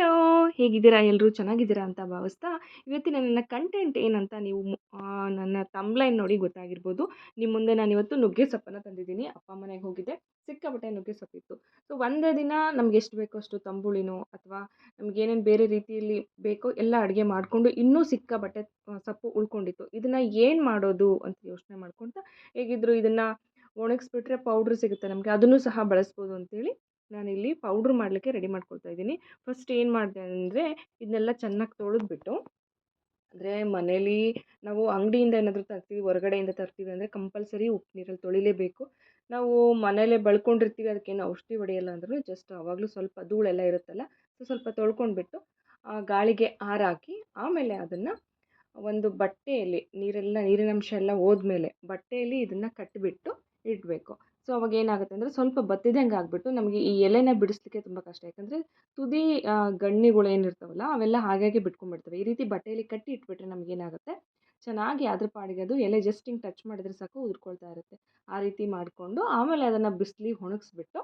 Hello, ಹೇಗಿದ್ದೀರಾ? ಎಲ್ಲರೂ ಚೆನ್ನಾಗಿದ್ದೀರಾ? ಅಂತ ಭಾವಿಸ್ತಾ, ಇವತ್ತಿನ ನನ್ನ ಕಂಟೆಂಟ್ ಏನಂತ ನೀವು ನನ್ನ ತಂಬ್ಲೈನ್ ನೋಡಿ ಗೊತ್ತಾಗಿರ್ಬೋದು. ನಿಮ್ಮ ಮುಂದೆ ನಾನು ಇವತ್ತು ನುಗ್ಗೆ ಸೊಪ್ಪನ್ನು ತಂದಿದ್ದೀನಿ. ಅಪ್ಪ ಮನೆಗೆ ಹೋಗಿದ್ದೆ. ಸಿಕ್ಕಾಪಟ್ಟೆ ನುಗ್ಗೆ ಸೊಪ್ಪಿತ್ತು. ಸೊ ಒಂದೇ ದಿನ ನಮ್ಗೆ ಎಷ್ಟು ಬೇಕೋ ಅಷ್ಟು ತಂಬುಳಿನೋ ಅಥವಾ ನಮಗೇನೇನು ಬೇರೆ ರೀತಿಯಲ್ಲಿ ಬೇಕೋ ಎಲ್ಲ ಅಡುಗೆ ಮಾಡಿಕೊಂಡು ಇನ್ನೂ ಸಿಕ್ಕಾಪಟ್ಟೆ ಸೊಪ್ಪು ಉಳ್ಕೊಂಡಿತ್ತು. ಇದನ್ನು ಏನು ಮಾಡೋದು ಅಂತ ಯೋಚನೆ ಮಾಡ್ಕೊಳ್ತಾ ಹೇಗಿದ್ರು ಇದನ್ನು ಒಣಗಿಸ್ಬಿಟ್ರೆ ಪೌಡ್ರ್ ಸಿಗುತ್ತೆ ನಮಗೆ. ಅದನ್ನು ಸಹ ಬಳಸ್ಬೋದು ಅಂತೇಳಿ ನಾನಿಲ್ಲಿ ಪೌಡ್ರ್ ಮಾಡಲಿಕ್ಕೆ ರೆಡಿ ಮಾಡ್ಕೊಳ್ತಾ ಇದ್ದೀನಿ. ಫಸ್ಟ್ ಏನು ಮಾಡಿದೆ ಅಂದರೆ, ಇದನ್ನೆಲ್ಲ ಚೆನ್ನಾಗಿ ತೊಳೆದ್ಬಿಟ್ಟು, ಅಂದರೆ ಮನೇಲಿ ನಾವು ಅಂಗಡಿಯಿಂದ ಏನಾದರೂ ತರ್ತೀವಿ, ಹೊರಗಡೆಯಿಂದ ತರ್ತೀವಿ ಅಂದರೆ ಕಂಪಲ್ಸರಿ ಉಪ್ಪು ನೀರಲ್ಲಿ ತೊಳಿಲೇಬೇಕು. ನಾವು ಮನೇಲೇ ಬಳ್ಕೊಂಡಿರ್ತೀವಿ, ಅದಕ್ಕೇನು ಔಷಧಿ ಹೊಡೆಯಲ್ಲ ಅಂದ್ರೂ ಜಸ್ಟ್ ಆವಾಗಲೂ ಸ್ವಲ್ಪ ಧೂಳೆಲ್ಲ ಇರುತ್ತಲ್ಲ ಸೊ ಸ್ವಲ್ಪ ತೊಳ್ಕೊಂಡ್ಬಿಟ್ಟು ಗಾಳಿಗೆ ಆರಾಕಿ, ಆಮೇಲೆ ಅದನ್ನು ಒಂದು ಬಟ್ಟೆಯಲ್ಲಿ ನೀರೆಲ್ಲ, ನೀರಿನಂಶ ಎಲ್ಲ ಹೋದ್ಮೇಲೆ ಬಟ್ಟೆಯಲ್ಲಿ ಇದನ್ನು ಕಟ್ಟಿಬಿಟ್ಟು ಇಡಬೇಕು. ಸೊ, ಅವಾಗ ಏನಾಗುತ್ತೆ ಅಂದರೆ ಸ್ವಲ್ಪ ಬತ್ತಿದಂಗೆ ಆಗಿಬಿಟ್ಟು ನಮಗೆ ಈ ಎಲೆನ ಬಿಡಿಸ್ಲಿಕ್ಕೆ ತುಂಬ ಕಷ್ಟ. ಯಾಕಂದರೆ ತುದಿ ಗಣ್ಣಿಗಳು ಏನಿರ್ತಾವಲ್ಲ ಅವೆಲ್ಲ ಹಾಗಾಗಿ ಬಿಟ್ಕೊಂಡ್ಬಿಡ್ತವೆ. ಈ ರೀತಿ ಬಟ್ಟೆಯಲ್ಲಿ ಕಟ್ಟಿ ಇಟ್ಬಿಟ್ರೆ ನಮಗೇನಾಗುತ್ತೆ ಚೆನ್ನಾಗಿ ಅದ್ರ ಪಾಡಿಗೆ ಅದು ಎಲೆ ಜಸ್ಟ್ ಹಿಂಗೆ ಟಚ್ ಮಾಡಿದ್ರೆ ಸಾಕು, ಉದುರ್ಕೊಳ್ತಾ ಇರುತ್ತೆ. ಆ ರೀತಿ ಮಾಡಿಕೊಂಡು ಆಮೇಲೆ ಅದನ್ನು ಬಿಸಿಲಿಗೆ ಒಣಗಿಸ್ಬಿಟ್ಟು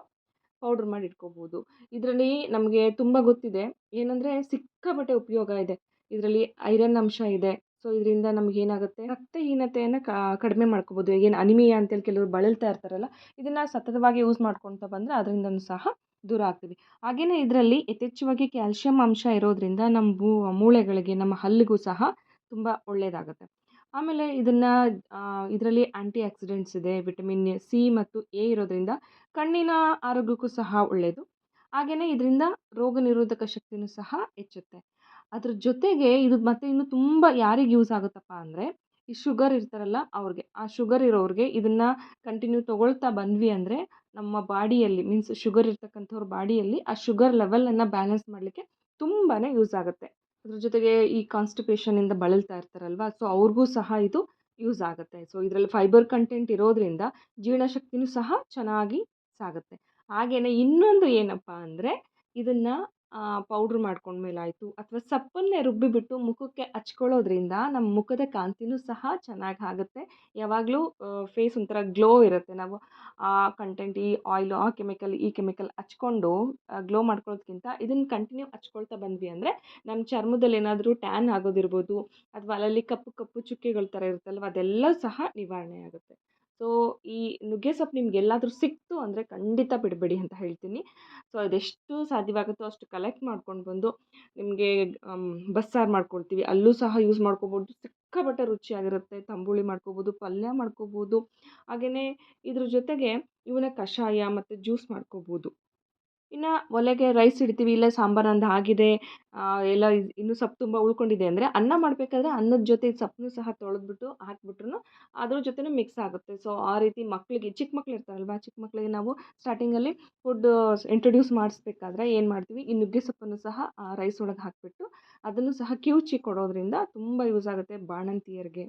ಪೌಡ್ರ್ ಮಾಡಿ ಇಟ್ಕೋಬೋದು. ಇದರಲ್ಲಿ ನಮಗೆ ತುಂಬ ಗೊತ್ತಿದೆ, ಏನಂದರೆ ಸಿಕ್ಕಾಪಟ್ಟೆ ಉಪಯೋಗ ಇದೆ. ಇದರಲ್ಲಿ ಐರನ್ ಅಂಶ ಇದೆ. ಸೊ ಇದರಿಂದ ನಮ್ಗೆ ಏನಾಗುತ್ತೆ ರಕ್ತಹೀನತೆಯನ್ನು ಕಡಿಮೆ ಮಾಡ್ಕೋಬೋದು. ಏನು ಅನಿಮಿಯಾ ಅಂತೇಳಿ ಕೆಲವರು ಬಳಲ್ತಾ ಇರ್ತಾರಲ್ಲ, ಇದನ್ನು ಸತತವಾಗಿ ಯೂಸ್ ಮಾಡ್ಕೊತ ಬಂದರೆ ಅದರಿಂದನೂ ಸಹ ದೂರ ಆಗ್ತೀವಿ. ಹಾಗೆಯೇ ಇದರಲ್ಲಿ ಯಥೇಚ್ಛವಾಗಿ ಕ್ಯಾಲ್ಶಿಯಂ ಅಂಶ ಇರೋದರಿಂದ ನಮ್ಮ ಮೂಳೆಗಳಿಗೆ, ನಮ್ಮ ಹಲ್ಲಿಗೂ ಸಹ ತುಂಬ ಒಳ್ಳೆಯದಾಗುತ್ತೆ ಆಮೇಲೆ ಇದನ್ನು ಇದರಲ್ಲಿ ಆ್ಯಂಟಿ ಆಕ್ಸಿಡೆಂಟ್ಸ್ ಇದೆ ವಿಟಮಿನ್ ಸಿ ಮತ್ತು ಎ ಇರೋದರಿಂದ ಕಣ್ಣಿನ ಆರೋಗ್ಯಕ್ಕೂ ಸಹ ಒಳ್ಳೆಯದು ಹಾಗೆಯೇ ಇದರಿಂದ ರೋಗ ನಿರೋಧಕ ಶಕ್ತಿಯೂ ಸಹ ಹೆಚ್ಚುತ್ತೆ. ಅದ್ರ ಜೊತೆಗೆ ಇದು ಮತ್ತೆ ಇನ್ನು ತುಂಬ ಯಾರಿಗೆ ಯೂಸ್ ಆಗುತ್ತಪ್ಪ ಅಂದರೆ, ಈ ಶುಗರ್ ಇರ್ತಾರಲ್ಲ ಅವ್ರಿಗೆ, ಆ ಶುಗರ್ ಇರೋರಿಗೆ ಇದನ್ನು ಕಂಟಿನ್ಯೂ ತಗೊಳ್ತಾ ಬಂದ್ವಿ ಅಂದರೆ, ನಮ್ಮ ಬಾಡಿಯಲ್ಲಿ ಮೀನ್ಸ್ ಶುಗರ್ ಇರ್ತಕ್ಕಂಥವ್ರ ಬಾಡಿಯಲ್ಲಿ ಆ ಶುಗರ್ ಲೆವೆಲನ್ನು ಬ್ಯಾಲೆನ್ಸ್ ಮಾಡಲಿಕ್ಕೆ ತುಂಬಾ ಯೂಸ್ ಆಗುತ್ತೆ. ಅದ್ರ ಜೊತೆಗೆ ಈ ಕಾನ್ಸ್ಟಿಪೇಷನಿಂದ ಬಳಲ್ತಾ ಇರ್ತಾರಲ್ವ ಸೊ ಅವ್ರಿಗೂ ಸಹ ಇದು ಯೂಸ್ ಆಗುತ್ತೆ. ಸೊ ಇದರಲ್ಲಿ ಫೈಬರ್ ಕಂಟೆಂಟ್ ಇರೋದ್ರಿಂದ ಜೀರ್ಣಶಕ್ತಿನೂ ಸಹ ಚೆನ್ನಾಗಿ ಸಾಗುತ್ತೆ. ಹಾಗೆಯೇ ಇನ್ನೊಂದು ಏನಪ್ಪ ಅಂದರೆ, ಇದನ್ನು ಪೌಡ್ರ್ ಮಾಡ್ಕೊಂಡ್ಮೇಲೆ ಆಯಿತು. ಅಥವಾ ಸಪ್ಪನ್ನೇ ರುಬ್ಬಿಬಿಟ್ಟು ಮುಖಕ್ಕೆ ಹಚ್ಕೊಳ್ಳೋದ್ರಿಂದ ನಮ್ಮ ಮುಖದ ಕಾಂತಿನೂ ಸಹ ಚೆನ್ನಾಗಿ ಆಗುತ್ತೆ. ಯಾವಾಗಲೂ ಫೇಸ್ ಒಂಥರ ಗ್ಲೋ ಇರುತ್ತೆ. ನಾವು ಆ ಕಂಟೆಂಟ್ ಈ ಆಯಿಲು, ಆ ಕೆಮಿಕಲ್, ಈ ಕೆಮಿಕಲ್ ಹಚ್ಕೊಂಡು ಗ್ಲೋ ಮಾಡ್ಕೊಳ್ಳೋದ್ಕಿಂತ ಇದನ್ನು ಕಂಟಿನ್ಯೂ ಹಚ್ಕೊಳ್ತಾ ಬಂದ್ವಿ ಅಂದರೆ ನಮ್ಮ ಚರ್ಮದಲ್ಲಿ ಏನಾದರೂ ಟ್ಯಾನ್ ಆಗೋದಿರ್ಬೋದು, ಅಥವಾ ಅಲ್ಲಲ್ಲಿ ಕಪ್ಪು ಕಪ್ಪು ಚುಕ್ಕೆಗಳ ಥರ ಇರುತ್ತಲ್ವ ಅದೆಲ್ಲ ಸಹ ನಿವಾರಣೆ ಆಗುತ್ತೆ. ಸೊ, ಈ ನುಗ್ಗೆ ಸೊಪ್ಪು ನಿಮ್ಗೆ ಎಲ್ಲಾದರೂ ಸಿಕ್ತು ಅಂದರೆ ಖಂಡಿತ ಬಿಡಬೇಡಿ ಅಂತ ಹೇಳ್ತೀನಿ. ಸೊ, ಅದೆಷ್ಟು ಸಾಧ್ಯವಾಗುತ್ತೋ ಅಷ್ಟು ಕಲೆಕ್ಟ್ ಮಾಡ್ಕೊಂಡು ಬಂದು ನಿಮಗೆ ಬಸ್ಸಾರು ಮಾಡ್ಕೊಳ್ತೀವಿ. ಅಲ್ಲೂ ಸಹ ಯೂಸ್ ಮಾಡ್ಕೋಬೋದು. ಸಿಕ್ಕಾಪಟ್ಟೆ ರುಚಿಯಾಗಿರುತ್ತೆ. ತಂಬುಳಿ ಮಾಡ್ಕೋಬೋದು, ಪಲ್ಯ ಮಾಡ್ಕೋಬೋದು. ಹಾಗೆಯೇ ಇದ್ರ ಜೊತೆಗೆ ಇವನ್ನ ಕಷಾಯ ಮತ್ತು ಜ್ಯೂಸ್ ಮಾಡ್ಕೊಬೋದು. ಇನ್ನು ಒಲೆಗೆ ರೈಸ್ ಇಡ್ತೀವಿ, ಇಲ್ಲ ಸಾಂಬಾರು ಒಂದು ಆಗಿದೆ ಎಲ್ಲ ಇನ್ನೂ ಸೊಪ್ಪು ತುಂಬ ಉಳ್ಕೊಂಡಿದೆ ಅಂದರೆ ಅನ್ನ ಮಾಡಬೇಕಾದ್ರೆ ಅನ್ನದ ಜೊತೆ ಸೊಪ್ಪನ್ನು ಸಹ ತೊಳೆದ್ಬಿಟ್ಟು ಹಾಕ್ಬಿಟ್ರು ಅದ್ರ ಜೊತೆನೂ ಮಿಕ್ಸ್ ಆಗುತ್ತೆ. ಸೊ ಆ ರೀತಿ ಮಕ್ಕಳಿಗೆ ಚಿಕ್ಕ ಮಕ್ಳು ಇರ್ತಾರಲ್ವ ಚಿಕ್ಕ ಮಕ್ಕಳಿಗೆ ನಾವು ಸ್ಟಾರ್ಟಿಂಗಲ್ಲಿ ಫುಡ್ ಇಂಟ್ರೊಡ್ಯೂಸ್ ಮಾಡಿಸ್ಬೇಕಾದ್ರೆ ಏನು ಮಾಡ್ತೀವಿ, ಈ ನುಗ್ಗೆ ಸೊಪ್ಪನ್ನು ಸಹ, ಆ ರೈಸ್ ಒಳಗೆ ಹಾಕಿಬಿಟ್ಟು ಅದನ್ನು ಸಹ ಕಿವುಚಿ ಕೊಡೋದ್ರಿಂದ ತುಂಬ ಯೂಸ್ ಆಗುತ್ತೆ ಬಾಣಂತಿಯರಿಗೆ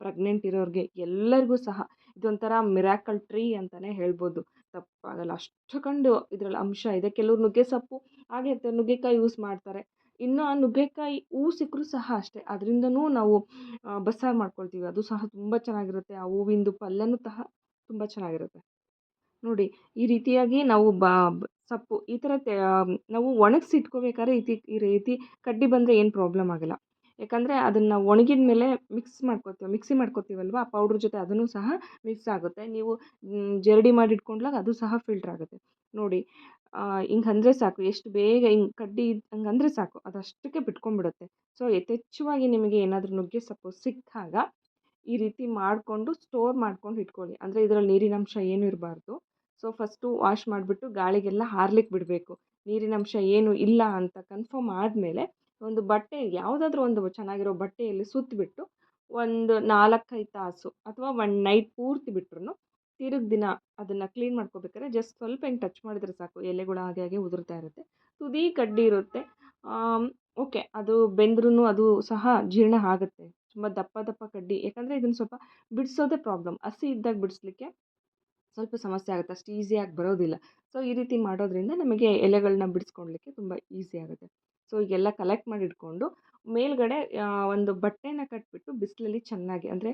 ಪ್ರೆಗ್ನೆಂಟ್ ಇರೋರಿಗೆ, ಎಲ್ಲರಿಗೂ ಸಹ. ಇದೊಂಥರ ಮಿರಾಕಲ್ ಟ್ರೀ ಅಂತಲೇ ಹೇಳ್ಬೋದು. ತಪ್ಪಾಗಲ್ಲ. ಕಂಡು ಇದರಲ್ಲಿ ಅಂಶ ಇದೆ. ಕೆಲವ್ರು ನುಗ್ಗೆ ಸೊಪ್ಪು, ಹಾಗೆ ಇರ್ತಾರೆ ನುಗ್ಗೆಕಾಯಿ ಯೂಸ್ ಮಾಡ್ತಾರೆ. ಇನ್ನು ಆ ನುಗ್ಗೆಕಾಯಿ ಹೂವು ಸಿಕ್ಕರೂ ಸಹ ಅಷ್ಟೇ. ಅದರಿಂದನೂ ನಾವು ಬಸ್ಸಾರು ಮಾಡ್ಕೊಳ್ತೀವಿ. ಅದು ಸಹ ತುಂಬ ಚೆನ್ನಾಗಿರುತ್ತೆ. ಆ ಹೂವಿಂದು ಪಲ್ಯನೂ ಸಹ ತುಂಬ ಚೆನ್ನಾಗಿರುತ್ತೆ. ನೋಡಿ, ಈ ರೀತಿಯಾಗಿ ನಾವು ಬಾ ಸೊಪ್ಪು ಈ ಥರ ನಾವು ಒಣಗಿಸಿ ಇಟ್ಕೋಬೇಕಾದ್ರೆ ಈ ಈ ರೀತಿ ಕಡ್ಡಿ ಬಂದರೆ ಏನು ಪ್ರಾಬ್ಲಮ್ ಆಗೋಲ್ಲ. ಯಾಕಂದರೆ ಅದನ್ನು ಒಣಗಿದ ಮೇಲೆ ಮಿಕ್ಸ್ ಮಾಡ್ಕೊತೀವಿ ಮಿಕ್ಸಿ ಮಾಡ್ಕೊತೀವಲ್ವ ಆ ಪೌಡ್ರ್ ಜೊತೆ ಅದನ್ನು ಸಹ ಮಿಕ್ಸ್ ಆಗುತ್ತೆ. ನೀವು ಜರಡಿ ಮಾಡಿ ಇಟ್ಕೊಂಡ್ಲಾಗ ಅದು ಸಹ ಫಿಲ್ಟ್ರ್ ಆಗುತ್ತೆ. ನೋಡಿ ಹಿಂಗೆ ಅಂದರೆ ಸಾಕು, ಎಷ್ಟು ಬೇಗ ಹಿಂಗೆ ಕಡ್ಡಿ ಹಂಗೆ ಅಂದರೆ ಸಾಕು ಅದಷ್ಟಕ್ಕೆ ಬಿಟ್ಕೊಂಡ್ಬಿಡುತ್ತೆ. ಸೊ ಯಥೇಚ್ಛವಾಗಿ ನಿಮಗೆ ಏನಾದರೂ ನುಗ್ಗೆ ಸಪೋಸ್ ಸಿಕ್ಕಾಗ ಈ ರೀತಿ ಮಾಡಿಕೊಂಡು ಸ್ಟೋರ್ ಮಾಡ್ಕೊಂಡು ಇಟ್ಕೊಳ್ಳಿ. ಅಂದರೆ ಇದರಲ್ಲಿ ನೀರಿನಂಶ ಏನೂ ಇರಬಾರ್ದು. ಸೊ ಫಸ್ಟು ವಾಶ್ ಮಾಡಿಬಿಟ್ಟು ಗಾಳಿಗೆಲ್ಲ ಹಾರ್ಲಿಕ್ಕೆ ಬಿಡಬೇಕು. ನೀರಿನಂಶ ಏನು ಇಲ್ಲ ಅಂತ ಕನ್ಫರ್ಮ್ ಆದಮೇಲೆ ಒಂದು ಬಟ್ಟೆ ಯಾವುದಾದ್ರೂ ಒಂದು ಚೆನ್ನಾಗಿರೋ ಬಟ್ಟೆಯಲ್ಲಿ ಸುತ್ತಿಬಿಟ್ಟು ಒಂದು ನಾಲ್ಕೈದು ತಾಸು ಅಥವಾ ಒನ್ ನೈಟ್ ಪೂರ್ತಿ ಬಿಟ್ರೂ ತಿರುಗಿ ದಿನ ಅದನ್ನು ಕ್ಲೀನ್ ಮಾಡ್ಕೋಬೇಕಾದ್ರೆ ಜಸ್ಟ್ ಸ್ವಲ್ಪ ಹೆಂಗೆ ಟಚ್ ಮಾಡಿದರೆ ಸಾಕು, ಎಲೆಗಳು ಹಾಗೆ ಹಾಗೆ ಉದುರ್ತಾ ಇರುತ್ತೆ. ತುದಿ ಕಡ್ಡಿ ಇರುತ್ತೆ. ಓಕೆ, ಅದು ಬೆಂದ್ರೂ ಅದು ಸಹ ಜೀರ್ಣ ಆಗುತ್ತೆ. ತುಂಬ ದಪ್ಪ ದಪ್ಪ ಕಡ್ಡಿ, ಯಾಕಂದರೆ ಇದನ್ನು ಸ್ವಲ್ಪ ಬಿಡಿಸೋದೇ ಪ್ರಾಬ್ಲಮ್. ಹಸಿ ಇದ್ದಾಗ ಬಿಡಿಸ್ಲಿಕ್ಕೆ ಸ್ವಲ್ಪ ಸಮಸ್ಯೆ ಆಗುತ್ತೆ, ಅಷ್ಟು ಈಸಿಯಾಗಿ ಬರೋದಿಲ್ಲ. ಸೊ, ಈ ರೀತಿ ಮಾಡೋದ್ರಿಂದ ನಮಗೆ ಎಲೆಗಳನ್ನ ಬಿಡಿಸ್ಕೊಳ್ಲಿಕ್ಕೆ ತುಂಬ ಈಸಿ ಆಗುತ್ತೆ. ಸೊ, ಈಗೆಲ್ಲ ಕಲೆಕ್ಟ್ ಮಾಡಿ ಇಟ್ಕೊಂಡು ಮೇಲುಗಡೆ ಒಂದು ಬಟ್ಟೆನ ಕಟ್ಟಿಬಿಟ್ಟು ಬಿಸಿಲಲ್ಲಿ ಚೆನ್ನಾಗಿ ಅಂದರೆ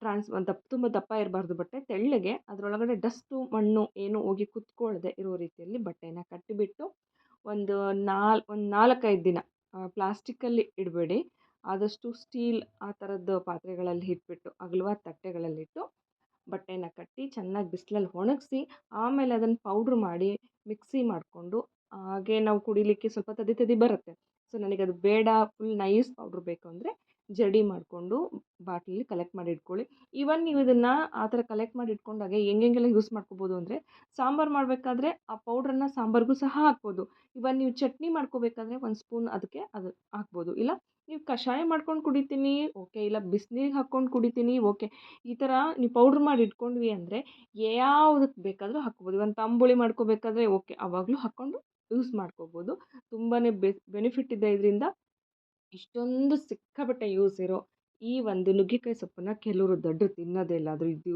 ಟ್ರಾನ್ಸ್ ದಪ್ಪ, ತುಂಬ ದಪ್ಪ ಇರಬಾರ್ದು ಬಟ್ಟೆ ತೆಳ್ಳಗೆ, ಅದರೊಳಗಡೆ ಡಸ್ಟು, ಮಣ್ಣು ಏನು ಹೋಗಿ ಕುತ್ಕೊಳ್ಳದೆ ಇರೋ ರೀತಿಯಲ್ಲಿ ಬಟ್ಟೆನ ಕಟ್ಟಿಬಿಟ್ಟು ಒಂದು ನಾಲ್, ಒಂದು ನಾಲ್ಕೈದು ದಿನ ಪ್ಲಾಸ್ಟಿಕ್ಕಲ್ಲಿ ಇಡಬೇಡಿ. ಆದಷ್ಟು ಸ್ಟೀಲ್ ಆ ಥರದ್ದು ಪಾತ್ರೆಗಳಲ್ಲಿ ಇಟ್ಬಿಟ್ಟು, ಅಗಲವಾದ ತಟ್ಟೆಗಳಲ್ಲಿಟ್ಟು ಬಟ್ಟೆನ ಕಟ್ಟಿ ಚೆನ್ನಾಗಿ ಬಿಸಿಲಲ್ಲಿ ಒಣಗಿಸಿ, ಆಮೇಲೆ ಅದನ್ನು ಪೌಡ್ರ್ ಮಾಡಿ, ಮಿಕ್ಸಿ ಮಾಡಿಕೊಂಡು ಹಾಗೆ ನಾವು ಕುಡಿಲಿಕ್ಕೆ ಸ್ವಲ್ಪ ತದಿ ತದಿ ಬರುತ್ತೆ. ಸೊ ಅದು ಬೇಡ ಫುಲ್ ನೈಸ್ ಪೌಡ್ರ್ ಬೇಕು ಅಂದರೆ ಜಡಿ ಮಾಡಿಕೊಂಡು ಬಾಟ್ಲಲ್ಲಿ ಕಲೆಕ್ಟ್ ಮಾಡಿ ಇಟ್ಕೊಳ್ಳಿ. ಈವನ್ ನೀವು ಇದನ್ನು ಆ ಥರ ಕಲೆಕ್ಟ್ ಮಾಡಿ ಇಟ್ಕೊಂಡಾಗ ಹೆಂಗೆಂಗೆಲ್ಲ ಯೂಸ್ ಮಾಡ್ಕೋಬೋದು ಅಂದರೆ, ಸಾಂಬಾರು ಮಾಡಬೇಕಾದ್ರೆ ಆ ಪೌಡ್ರನ್ನು ಸಾಂಬಾರಿಗೂ ಸಹ ಹಾಕ್ಬೋದು. ಇವನ್ ನೀವು ಚಟ್ನಿ ಮಾಡ್ಕೋಬೇಕಾದ್ರೆ ಒಂದು ಸ್ಪೂನ್ ಅದಕ್ಕೆ ಅದು ಹಾಕ್ಬೋದು. ಇಲ್ಲ, ನೀವು ಕಷಾಯ ಮಾಡ್ಕೊಂಡು ಕುಡಿತೀನಿ ಓಕೆ ಇಲ್ಲ ಬಿಸಿನೀರಿಗೆ ಹಾಕ್ಕೊಂಡು ಕುಡಿತೀನಿ ಓಕೆ ಈ ಥರ ನೀವು ಪೌಡ್ರ್ ಮಾಡಿ ಇಟ್ಕೊಂಡ್ವಿ ಅಂದರೆ ಯಾವುದಕ್ಕೆ ಬೇಕಾದರೂ ಹಾಕ್ಬೋದು. ಇವನ್ ತಂಬುಳಿ ಮಾಡ್ಕೋಬೇಕಾದ್ರೆ ಓಕೆ ಆವಾಗಲೂ ಹಾಕ್ಕೊಂಡು ಯೂಸ್ ಮಾಡ್ಕೋಬೋದು. ತುಂಬಾ ಬೆನಿಫಿಟ್ ಇದೆ ಇದರಿಂದ. ಇಷ್ಟೊಂದು ಸಿಕ್ಕಾಪಟ್ಟೆ ಯೂಸ್ ಇರೋ ಈ ಒಂದು ನುಗ್ಗೆಕಾಯಿ ಸೊಪ್ಪನ್ನು ಕೆಲವರು ದೊಡ್ಡರು ತಿನ್ನೋದೇ ಇಲ್ಲ. ಅದ್ರ ಇದು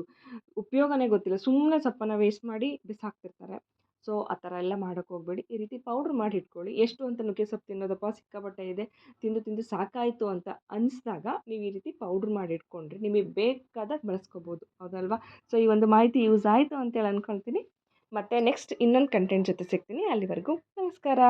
ಉಪಯೋಗನೇ ಗೊತ್ತಿಲ್ಲ. ಸುಮ್ಮನೆ ಸೊಪ್ಪನ್ನು ವೇಸ್ಟ್ ಮಾಡಿ ಬಿಸಾಕ್ತಿರ್ತಾರೆ. ಸೊ ಆ ಥರ ಎಲ್ಲ ಮಾಡೋಕ್ಕೆ ಹೋಗಬೇಡಿ. ಈ ರೀತಿ ಪೌಡ್ರ್ ಮಾಡಿ ಇಟ್ಕೊಳ್ಳಿ. ಎಷ್ಟು ಅಂತ ನುಗ್ಗೆ ಸೊಪ್ಪು ತಿನ್ನೋದಪ್ಪ? ಸಿಕ್ಕಾಪಟ್ಟೆ ಇದೆ. ತಿಂದು ತಿಂದು ಸಾಕಾಯಿತು ಅಂತ ಅನಿಸಿದಾಗ ನೀವು ಈ ರೀತಿ ಪೌಡ್ರ್ ಮಾಡಿ ಇಟ್ಕೊಂಡ್ರೆ ನಿಮಗೆ ಬೇಕಾದಾಗ ಬಳಸ್ಕೋಬೋದು. ಹೌದಲ್ವಾ? ಸೊ ಈ ಒಂದು ಮಾಹಿತಿ ಯೂಸ್ ಆಯಿತು ಅಂತೇಳಿ ಅಂದ್ಕೊಳ್ತೀನಿ ಮತ್ತು ನೆಕ್ಸ್ಟ್ ಇನ್ನೊಂದು ಕಂಟೆಂಟ್ ಜೊತೆ ಸಿಗ್ತೀನಿ. ಅಲ್ಲಿವರೆಗೂ ನಮಸ್ಕಾರ.